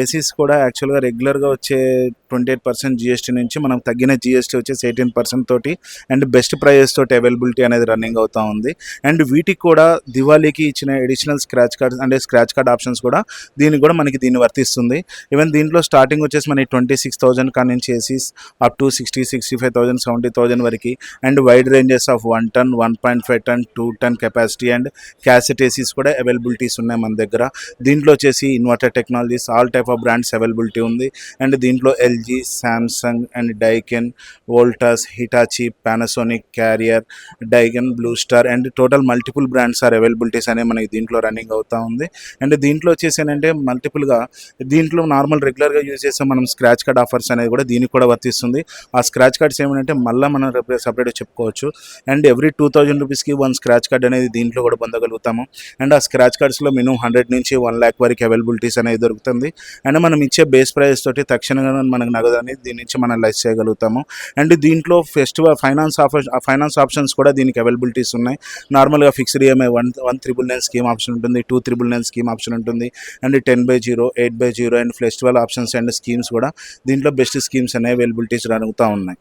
ACs కూడా యాక్చువల్గా రెగ్యులర్గా వచ్చే ట్వంటీ ఎయిట్ పర్సెంట్ జిఎస్టీ నుంచి మనం తగ్గిన జిఎస్టీ వచ్చేసి ఎయిటీన్ పర్సెంట్ తోటి అండ్ బెస్ట్ ప్రైజెస్ తోటి అవైలబిలిటీ అనేది రన్నింగ్ అవుతూ ఉంది. అండ్ వీటికి కూడా దివాళీకి ఇచ్చిన ఎడిషనల్ స్క్రాచ్ కార్డ్ అంటే స్క్రాచ్ కార్డ్ ఆప్షన్స్ కూడా దీనికి కూడా మనకి దీన్ని వర్తిస్తుంది. ఈవెన్ దీంట్లో స్టార్టింగ్ వచ్చేసి మనకి ట్వంటీ సిక్స్ థౌసండ్ కా నుంచి ACs up to sixty sixty five thousand seventy thousand వరకు and wide ranges of one ton one point five ton two ton capacity and cassette ACs కూడా అవైలబిలిటీస్ ఉన్నాయి మన దగ్గర. దీంట్లో వచ్చేసి inverter technologies all type of brands availability ఉంది. And దీంట్లో LG Samsung and Daikin Voltas Hitachi Panasonic Carrier Daikin Blue Star and total multiple brands are availabilities అనేవి మనకి దీంట్లో రన్నింగ్ అవుతా ఉంది. అండ్ దీంట్లో వచ్చేసి ఏంటంటే మల్టిపుల్గా దీంట్లో నార్మల్ రెగ్యులర్గా యూజ్ చేసే మనం స్క్రాచ్ కార్డ్ ఆఫర్స్ అనేది కూడా దీనికి కూడా వర్తిస్తుంది. ఆ స్క్రాచ్ కార్డ్స్ ఏమంటే మళ్ళీ మనం సపరేట్గా చెప్పుకోవచ్చు. అండ్ ఎవ్రీ టూ థౌజండ్ రూపీస్కి వన్ స్క్రాచ్ కార్డ్ అనేది దీంట్లో కూడా పొందగలుగుతాము. అండ్ ఆ స్క్రాచ్ కార్డ్స్లో మినిమం హండ్రెడ్ నుంచి వన్ ల్యాక్ వరకు అవైలబిలిటీస్ అనేది దొరుకుతుంది. అండ్ మనం ఇచ్చే బేస్ ప్రైస్ తోటి తక్షణంగా మనకు నగదు అనేది దీని నుంచి మనం లెస్ చేయగలుగుతాము. అండ్ దీంట్లో festival finance offer finance options కూడా దీనికి అవైలబిలిటీస్ ఉన్నాయి. నార్మల్గా fixed EMI one one triple nine scheme option ఉంటుంది two triple nine scheme option ఉంటుంది and ten by zero eight by zero and festival options and schemes కూడా దీంట్లో best schemes అనేవి availabilities అడుగుతూ ఉన్నాయి.